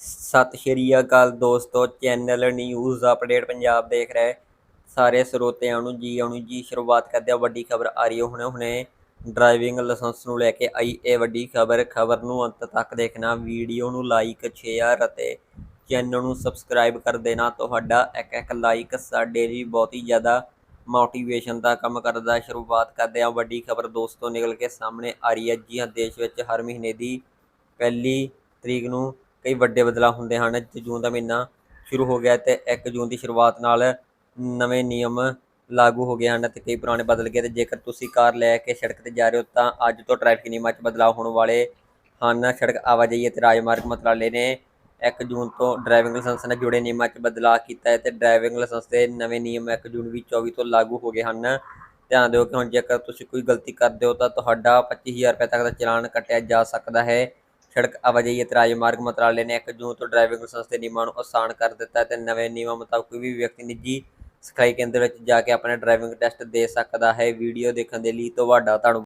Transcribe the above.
ਸਤਿ ਸ਼੍ਰੀ ਅਕਾਲ ਦੋਸਤੋ channel news update Punjab ਦੇਖ ਰਹੇ। ਸਾਰੇ ਸਰੋਤਿਆਂ ਨੂੰ ਜੀ ਆਉਣੀ ਜੀ ਸ਼ੁਰੂਆਤ ਕਰਦੇ ਆ ਵੱਡੀ ਖਬਰ ਆ ਰਹੀ ਹੈ ਹੁਣੇ ਹੁਣੇ। ਡਰਾਈਵਿੰਗ ਲਾਇਸੈਂਸ ਨੂੰ ਲੈ ਕੇ ਆਈ ਇਹ ਵੱਡੀ ਖਬਰ। ਖਬਰ ਨੂੰ ਅੰਤ ਤੱਕ ਦੇਖਣਾ ਵੀਡੀਓ ਨੂੰ ਲਾਈਕ ਸ਼ੇਅਰ ਅਤੇ ਚੈਨਲ ਨੂੰ ਸਬਸਕ੍ਰਾਈਬ ਕਰ ਦੇਣਾ। ਤੁਹਾਡਾ ਇੱਕ ਇੱਕ ਲਾਈਕ ਸਾਡੇ ਲਈ ਬਹੁਤ ਹੀ ਜ਼ਿਆਦਾ ਮੋਟੀਵੇਸ਼ਨ ਦਾ ਕੰਮ ਕਰਦਾ ਸ਼ੁਰੂਆਤ ਕਰਦੇ ਆ ਵੱਡੀ ਖਬਰ ਦੋਸਤੋ ਨਿਕਲ ਕੇ ਸਾਹਮਣੇ ਆ ਰਹੀ ਹੈ। ਜੀ ਹਾਂ, ਦੇਸ਼ ਵਿੱਚ ਹਰ ਮਹੀਨੇ ਦੀ ਪਹਿਲੀ ਤਰੀਕ ਨੂੰ ਕਈ ਵੱਡੇ ਬਦਲਾਅ ਹੁੰਦੇ ਹਨ, ਤੇ ਜੂਨ ਦਾ ਮਹੀਨਾ ਸ਼ੁਰੂ ਹੋ ਗਿਆ ਤੇ 1 ਜੂਨ ਦੀ ਸ਼ੁਰੂਆਤ ਨਾਲ ਨਵੇਂ ਨਿਯਮ ਲਾਗੂ ਹੋ ਗਏ ਹਨ ਤੇ ਕਈ ਪੁਰਾਣੇ ਬਦਲ ਗਏ ਤੇ ਜੇਕਰ ਤੁਸੀਂ ਕਾਰ ਲੈ ਕੇ ਸੜਕ ਤੇ ਜਾ ਰਹੇ ਹੋ ਤਾਂ ਅੱਜ ਤੋਂ ਟ੍ਰੈਫਿਕ ਨਿਯਮਾਂ 'ਚ ਬਦਲਾਅ ਹੋਣ ਵਾਲੇ ਹਨ। ਸੜਕ ਆਵਾਜਾਈ ਅਤੇ ਰਾਜਮਾਰਗ ਮੰਤਰਾਲੇ ਨੇ 1 ਜੂਨ ਤੋਂ ਡਰਾਈਵਿੰਗ ਲਾਇਸੈਂਸ ਨਾਲ ਜੁੜੇ ਨਿਯਮਾਂ 'ਚ ਬਦਲਾਅ ਕੀਤਾ ਹੈ ਤੇ ਡਰਾਈਵਿੰਗ ਲਾਇਸੈਂਸ ਦੇ ਨਵੇਂ ਨਿਯਮ 1 ਜੂਨ 2024 ਤੋਂ ਲਾਗੂ ਹੋ ਗਏ ਹਨ। ਧਿਆਨ ਦਿਓ ਕਿ ਹੁਣ ਜੇਕਰ ਤੁਸੀਂ ਕੋਈ ਗਲਤੀ ਕਰਦੇ ਹੋ ਤਾਂ ਤੁਹਾਡਾ 25000 ਰੁਪਏ ਤੱਕ ਦਾ ਚਲਾਨ ਕੱਟਿਆ ਜਾ ਸਕਦਾ ਹੈ। ਸੜਕ ਆਵਾਜਾਈ ਅਤੇ ਰਾਜਮਾਰਗ ਮੰਤਰਾਲੇ ਨੇ 1 ਜੂਨ ਤੋਂ ਡਰਾਈਵਿੰਗ ਲਾਇਸੈਂਸ ਦੇ ਨਿਯਮਾਂ ਨੂੰ ਆਸਾਨ ਕਰ ਦਿੱਤਾ ਹੈ ਤੇ ਨਵੇਂ ਨਿਯਮਾਂ ਮੁਤਾਬਕ ਕੋਈ ਵੀ ਵਿਅਕਤੀ ਨਿੱਜੀ ਸਿਖਲਾਈ ਕੇਂਦਰ ਵਿੱਚ ਜਾ ਕੇ ਆਪਣਾ ਡਰਾਈਵਿੰਗ ਟੈਸਟ ਦੇ ਸਕਦਾ ਹੈ। ਵੀਡੀਓ ਦੇਖਣ ਦੇ ਲਈ ਤੁਹਾਡਾ ਧੰਨਵਾਦ।